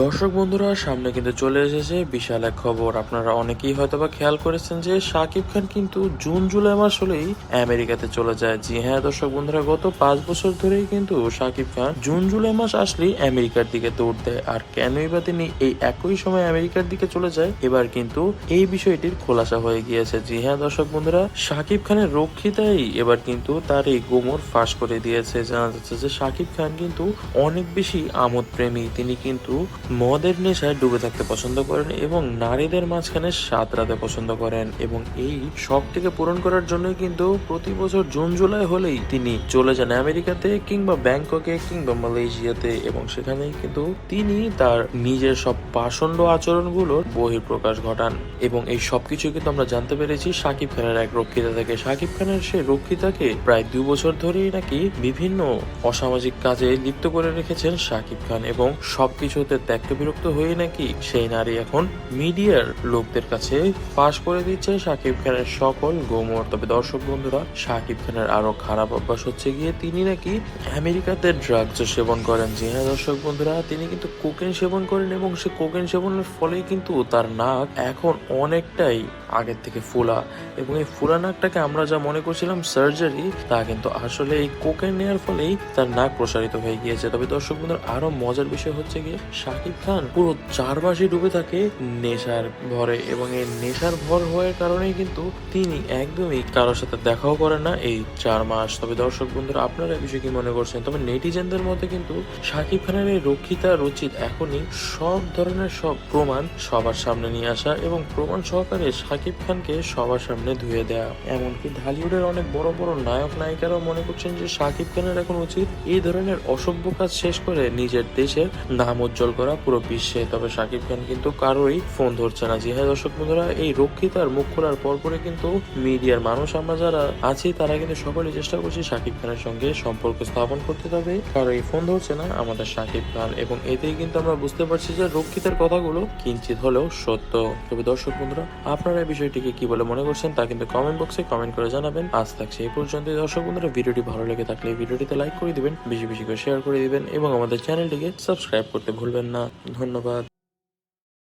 দর্শক বন্ধুরা, সামনে কিন্তু চলে এসেছে বিশাল এক খবর। আপনারা অনেকেই হয়তো বা খেয়াল করেছেন যে শাকিব খান কিন্তু জুন, জুলাই মাস হলেই আমেরিকাতে চলে যায়। জি হ্যাঁ দর্শক বন্ধুরা, গত পাঁচ বছর ধরেই কিন্তু শাকিব খান জুন, জুলাই মাস আসলেই আমেরিকার দিকে দৌড় দেয়। আর কেনই বা তিনি এই একই সময় আমেরিকার দিকে চলে যায়, এবার কিন্তু এই বিষয়টির খোলাসা হয়ে গিয়েছে। জি হ্যাঁ দর্শক বন্ধুরা, শাকিব খানের রক্ষিতাই এবার কিন্তু তার এই গোমর ফাঁস করে দিয়েছে। জানা যাচ্ছে যে শাকিব খান কিন্তু অনেক বেশি আমোদ প্রেমী তিনি কিন্তু মদের নেশায় ডুবে থাকতে পছন্দ করেন এবং নারীদের মাঝখানে সাঁতরাতে পছন্দ করেন এবং এই শখটিকে পূরণ করার জন্যই কিন্তু প্রতি বছর জুন, জুলাই হলেই তিনি চলে যান আমেরিকাতে কিংবা ব্যাংককে কিংবা মালয়েশিয়াতে এবং সেখানেই কিন্তু তিনি তার নিজের সব পাষণ্ড আচরণগুলোর বহিঃপ্রকাশ ঘটান এবং এই সবকিছু কিন্তু আমরা জানতে পেরেছি শাকিব খানের এক রক্ষিতা থেকে। শাকিব খানের সে রক্ষিতাকে প্রায় দু বছর ধরেই নাকি বিভিন্ন অসামাজিক কাজে লিপ্ত করে রেখেছেন শাকিব খান এবং সবকিছুতে ত্যাক্ত বিরক্ত হয়ে নাকি সেই নারী এখন মিডিয়ার লোকদের কাছে পাশ করে দিচ্ছে। শাকিব খানের সকল গোমর। তবে দর্শক বন্ধুরা, শাকিব খানের আরও খারাপ অভ্যাস হচ্ছে গিয়ে তিনি নাকি আমেরিকাতে ড্রাগস সেবন করেন। যে হ্যাঁ দর্শক বন্ধুরা, তিনি কিন্তু কোকেন সেবন করেন এবং সে কোকেন সেবনের ফলে কিন্তু তার নাক এখন অনেকটাই আগের থেকে ফোলা এবং এই ফোলা নাকটাকে আমরা যা মনে করছিলাম সার্জারি, তা কিন্তু আসলে এই কোকেন নেওয়ার ফলেই তার নাক প্রসারিত হয়ে গিয়েছে। তবে দর্শক বন্ধুরা, আরও মজার বিষয় হচ্ছে গিয়ে খান পুরো চার মাসই ডুবে থাকে নেশার ভরে এবং এই নেশার ভর হওয়ার কারণেই কিন্তু তিনি একদমই কারোর সাথে দেখাও করেন না এই চার মাস। তবে দর্শক বন্ধুরা, আপনারা বিষয়ে কি মনে করছেন? তবে নেটিজেনদের মধ্যে কিন্তু শাকিব খানের এই রক্ষিতা রচিত এখনই সব ধরনের সব প্রমাণ সবার সামনে নিয়ে আসা এবং প্রমাণ সহকারে শাকিব খানকে সবার সামনে ধুয়ে দেয়া। এমনকি ঢালিউডের অনেক বড় বড় নায়ক নায়িকারাও মনে করছেন যে শাকিব খানের এখন উচিত এই ধরনের অসভ্য কাজ শেষ করে নিজের দেশের নাম উজ্জ্বল করা পুরো বিশ্বে, তবে শাকিব খান কিন্তু কারোই ফোন ধরছে না। জি হ্যাঁ দর্শক বন্ধুরা, এই রক্ষিতার মুখ খোলার পরপরে কিন্তু মিডিয়ার মানুষ, আমরা যারা আছি, তারা কিন্তু সকলে চেষ্টা করছি শাকিব খানের সঙ্গে সম্পর্ক স্থাপন করতে, তবে কারও এই ফোন ধরছে না আমাদের শাকিব খান। এবং এতেই কিন্তু আমরা বুঝতে পারছি যে রক্ষিতার কথাগুলো কিঞ্চিত হলেও সত্য। তবে দর্শক বন্ধুরা, আপনারা এই বিষয়টিকে কি বলে মনে করছেন তা কিন্তু কমেন্ট বক্সে কমেন্ট করে জানাবেন। আজ থাকছে এই পর্যন্ত দর্শক বন্ধুরা, ভিডিওটি ভালো লেগে থাকলে ভিডিওটিতে লাইক করে দিবেন, বেশি বেশি করে শেয়ার করে দিবেন, এবং আমাদের চ্যানেলটিকে সাবস্ক্রাইব করতে ভুলবেন না। ধন্যবাদ।